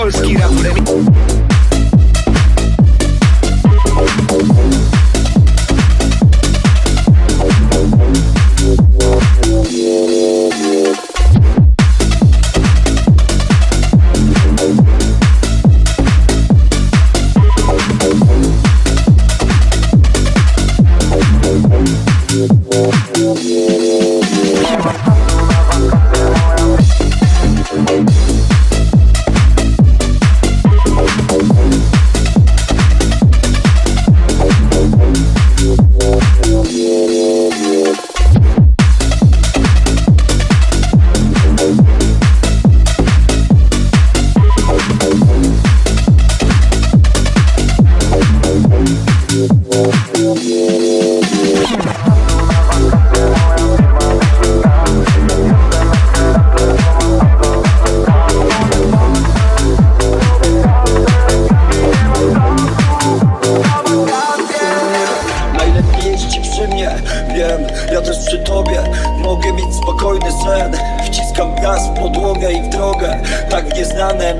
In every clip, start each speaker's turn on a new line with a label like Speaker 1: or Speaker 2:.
Speaker 1: Polski rap remix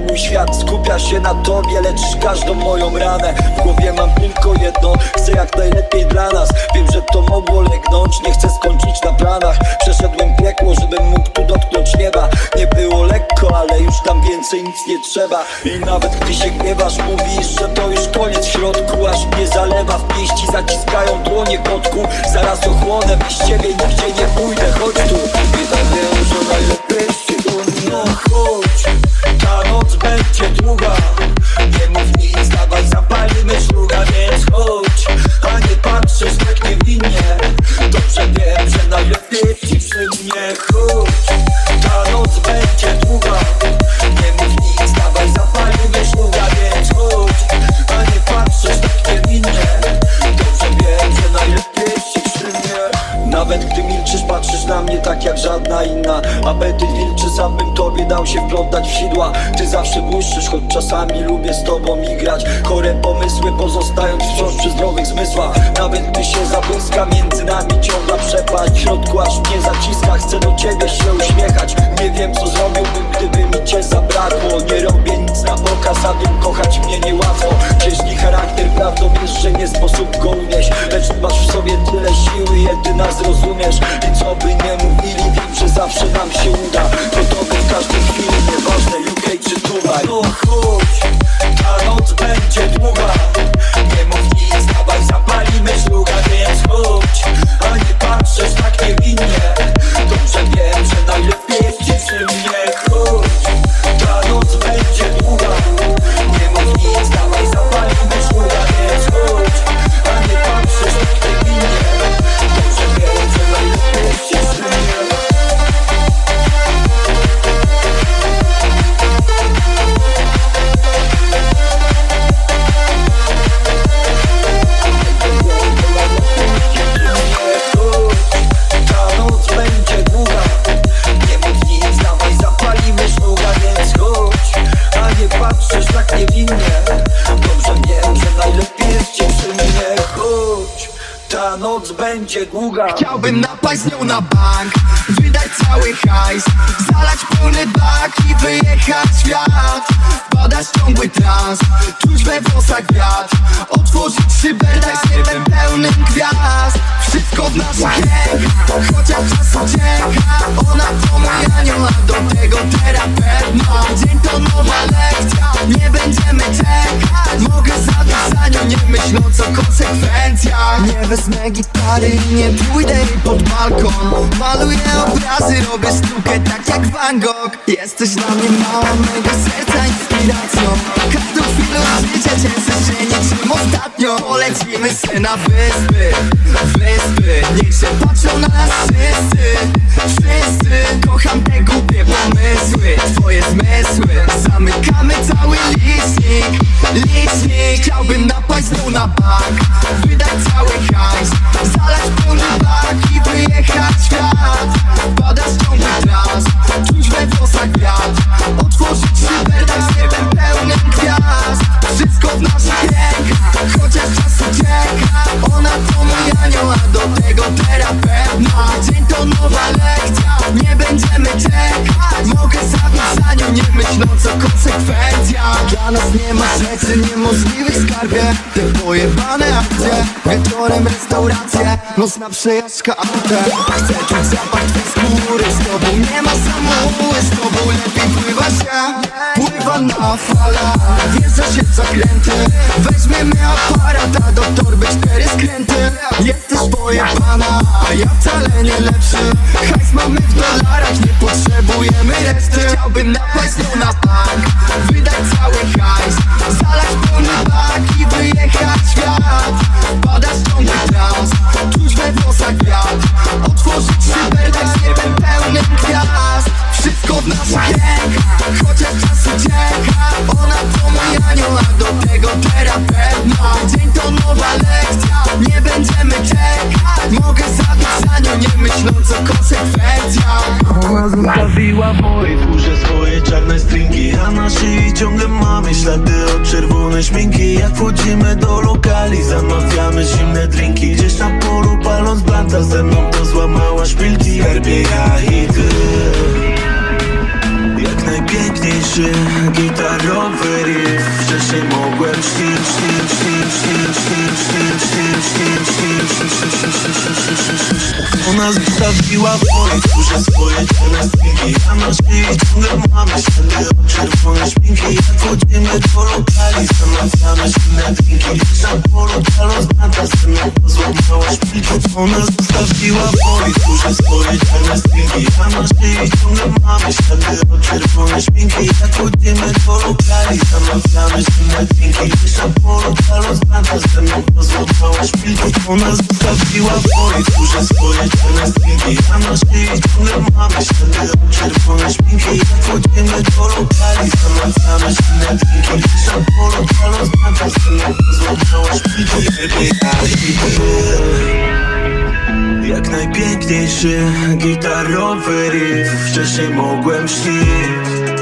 Speaker 2: Mój świat skupia się na tobie Leczysz każdą moją ranę. W głowie mam tylko jedno, chcę jak najlepiej dla nas. Wiem, że to mogło legnąć, nie chcę skończyć na planach. Przeszedłem piekło, żebym mógł tu dotknąć nieba. Nie było lekko, ale już tam więcej nic nie trzeba. I nawet gdy się gniewasz, mówisz, że to już koniec w środku. Aż mnie zalewa w pięści, zaciskają dłonie kotku. Zaraz ochłonę, bez ciebie nigdzie nie pójdę, chodź tu. I tak wiem, że najlepiej chodź, ta noc będzie długa. Nie mów nic, dawaj zapalimy szluga Więc chodź, a nie patrzysz tak niewinnie Dobrze wiem, że najlepiej ci przy mnie. Chodź, ta noc będzie długa się wplątać w sidła. Ty zawsze błyszczysz, choć czasami lubię z tobą igrać. Chore pomysły pozostając wciąż przy zdrowych zmysłach. Nawet gdy się zabłyska, między nami ciągła przepaść. W środku aż mnie zaciska, chcę do ciebie się uśmiechać. Nie wiem co zrobiłbym, gdyby mi cię zabrakło. Nie robię nic na pokaz, a wiem kochać mnie niełatwo. Cieśni charakter, prawdą jest, że nie sposób go unieść. Lecz ty masz w sobie tyle siły, jedyna zrozumiesz. I co by nie mówili, wiem, że zawsze nam się uda. Gotowy w każdej chwili, nieważne UK czy Dubaj. No chodź, ta noc będzie długa. Nie mów nic, dawaj zapalimy szluga Więc chodź, a nie patrzysz tak niewinnie będzie długa.
Speaker 3: Chciałbym napaść z nią na bank Wydać cały hajs Zalać pełny bak i wyjechać świat. Badać ciągły trans Czuć we włosach wiatr Otworzyć szyber z niebem pełnym gwiazd. Wszystko w naszych rękach Chociaż czas ucieka. Ona to mój anioł, a do tego terapeuta Dzień to nowa lekcja Nie będziemy czekać. Mogę zabić za nią Nie myśląc o konsekwencjach. Nie wezmę gitary nie pójdę pod balkon. Maluję obrazy, robię sztukę tak jak Van Gogh. Jesteś dla mnie mała, mego serca inspiracją. Każdą chwilę życia cięższe się niczym ostatnio. Polecimy se na wyspy, wyspy. Niech się patrzą na nas wszyscy, wszyscy. Kocham te głupie pomysły, twoje zmysły. Zamykamy cały licznik, licznik. Chciałbym napaść nią na bank Wydać cały hajs. Zalać i wyjechać w świat Te pojebane akcje Wieczorem restauracje Nocna przejażdżka autem Chcę czuć zapach twej skóry Pływa na falach Wjeżdża się zakręty. Weźmiemy aparat A do torby cztery skręty. Jesteś pojebana A ja wcale nie lepszy. Hajs mamy w dolarach Nie potrzebujemy reszty. Chciałbym napaść tu na bank Wydać cały hajs. Zalać pełny bak I wyjechać świat. Padać ciągły trans Czuć we włosach wiatr. Otworzyć z niebem gwiazd
Speaker 1: zostawiła w mojej swoje czarne stringi. A na szyi ciągle mamy ślady od czerwonej szminki. Jak wchodzimy do lokali, zamawiamy zimne drinki. Gdzieś na polu paląc blanta ze mną to złamała szpilki. Herbie ja i ty. Jak najpiękniejszy gitarowy riff Mogłem śnić, śnić, śnić, śnić, śnić, śnić, śnić, śnić, śnić, śnić, śnić, śnić. Ona zostawiła w mojej duszy swoje ciele stringi A na szyi ciągle mamy ślady od czerwonej szpinki Jak wchodzimy do lokali, zamawiamy zimne drinki na polu paląc blanta ze mną to złamała szpilki Ona zostawiła w mojej duszy swoje ciele stringi A na szyi ciągle mamy ślady od czerwonej szpinki Jak wchodzimy do lokali, zamawiamy zimne drinki Najpiękniejsza poloka rozpada ze mną Pozostałeś pilot, ona zostawiła w swojej skórze swoje ciemne stringi A na szyi ciągle mamy ślady czerwone szpinki Jak chodzimy do lokali, zamacamy się na drinki Najpiękniejsza poloka rozpada ze mną Pozostałeś pilot, baby, I jak najpiękniejszy gitarowy riff Wcześniej mogłem śnić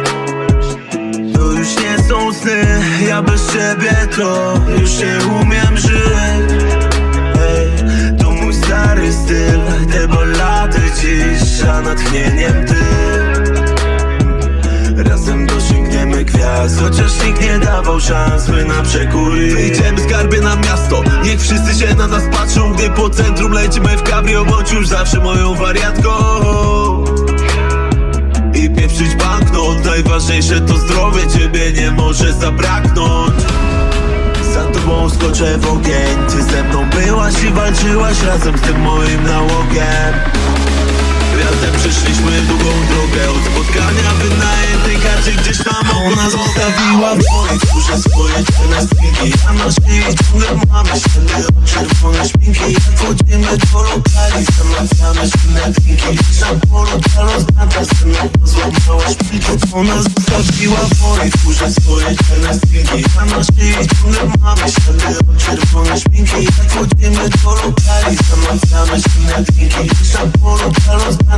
Speaker 1: sny Ja bez ciebie to już nie umiem żyć. Ej, To mój stary styl Te ballady dziś A natchnieniem ty. Razem dosięgniemy gwiazd Chociaż nikt nie dawał szans na przekór
Speaker 4: Wyjdziemy skarbie na miasto Niech wszyscy się na nas patrzą. Gdy po centrum lecimy w cabrio Bądź już zawsze moją wariatką. I pieprzyć Najważniejsze to zdrowie Ciebie nie może zabraknąć. Za tobą skoczę w ogień. Ty ze mną byłaś i walczyłaś Razem z tym moim nałogiem razem przyszliśmy długą drogę Od spotkania wynajętej chaty gdzieś tam Ona zostawiła w moich swoje czynne spinki. A na szyi ciągle mamy święty czerwone szminki. Jak do lokali, zamawiamy silne drinki. Na polu ta rozbrata ze mną pozłamała szpilki Ona zostawiła w moich swoje czynne spinki. A na szyi ciągle mamy święty czerwone szminki. Jak do lokali, zamawiamy silne drinki. Na polu
Speaker 5: ta rozbrata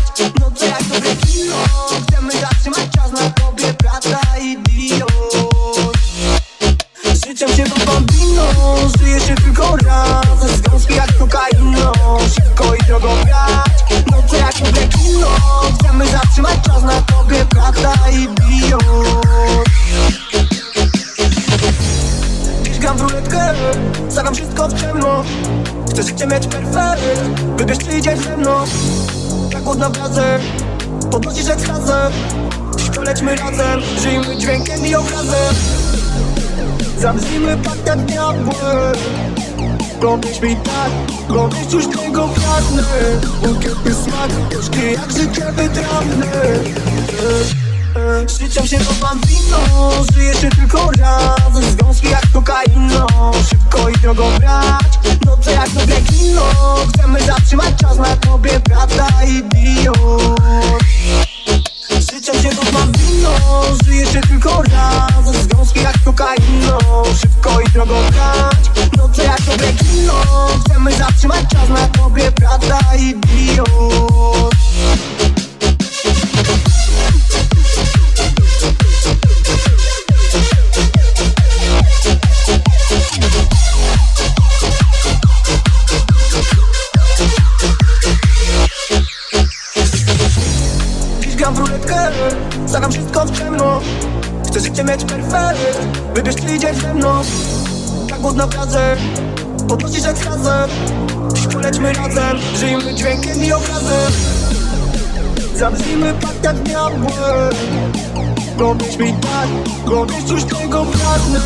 Speaker 5: Tak głodna wrazę, podnosisz ekstazę. Polećmy razem, żyjmy dźwiękiem i obrazem. Zabrzmijmy pakt jak diabły Robisz mi tak, robisz już tego pragnę. Bukietny smak, gorzki jak życie wytrawne Życzę się do bambino, żyje się tylko raz. Związki jak kokaino, szybko i drogo brać. No to jak dobre kino, chcemy zatrzymać czas na tobie Brata idiot Życzę się do bambino Żyjesz się tylko raz. Związki jak kokainą Szybko i drogo grać Noce jak dobre kino Chcemy zatrzymać czas na tobie Prawda i miłość gram w ruletkę Stawiam wszystko w ciemno. Chcę życie mieć perfekt Wybierz czy idziesz ze mną. Tak głodna wrazem Podnosisz ekstazem Dziś polećmy razem Żyjmy dźwiękiem i obrazem. Zabrzmijmy pakt jak diabły Powiedz mi tak Powiedz coś tego pragnę.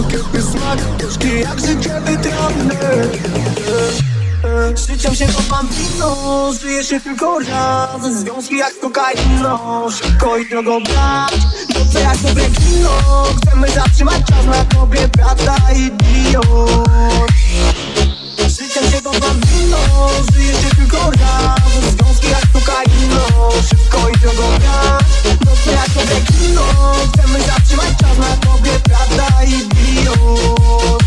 Speaker 5: Ukryty smak Gorzki jak życie wytrawne Życiem się kopam wino Żyje się tylko raz. Związki jak kokainą Szybko i drogo brać. Noce jak dobre kino Chcemy zatrzymać czas na tobie Prawda i miłość Życiem się kopam wino Żyje się tylko raz. Związki jak kokainą Szybko i drogo brać. Noce jak dobre kino Chcemy zatrzymać czas na tobie Prawda i miłość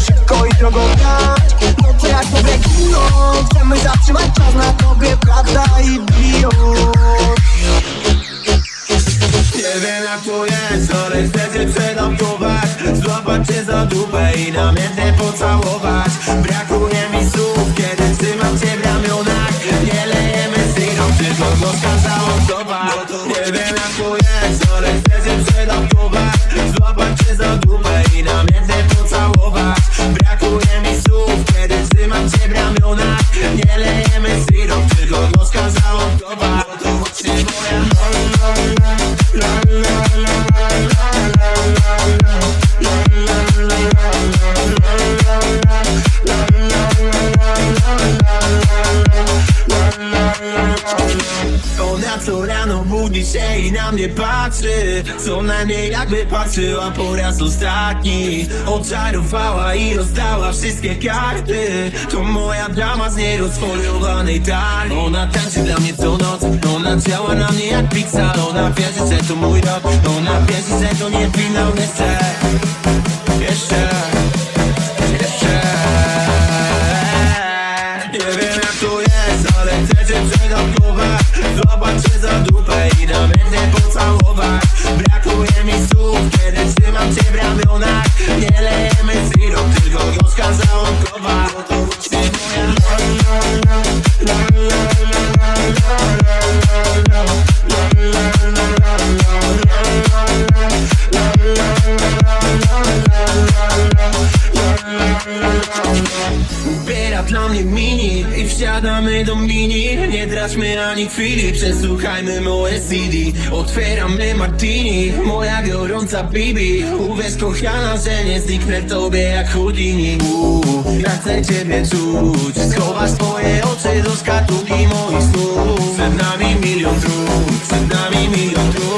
Speaker 5: Szybko i drogo grać. Noce jak dobre kino Chcemy zatrzymać czas na tobie Prawda i miłość
Speaker 4: Nie wiem jak to jest, ale chcę cię przedawkować Złapać cię za dupę i namiętnie pocałować. Brakuje mi słów, kiedy trzymam cię w ramionach. Nie lejemy syrom, tylko Co rano budzi się i na mnie patrzy. Co najmniej jakby patrzyła po raz ostatni. Oczarowała i rozdała wszystkie karty. To moja drama z nierozfoliowanej talii Ona tańczy dla mnie co noc. Ona działa na mnie jak Pixar. Ona wierzy, że to mój rok. Ona wierzy, że to nie finał. Jeszcze, jeszcze, jeszcze i namiętnie przesłuchajmy moje CD Otwieramy martini, moja gorąca bibi Uwierz kochana, że nie zniknę tobie jak Houdini. Uuu, Ja chcę ciebie czuć, schowasz swoje oczy do szkatułki moich snów Przed nami milion dróg, przed nami milion dróg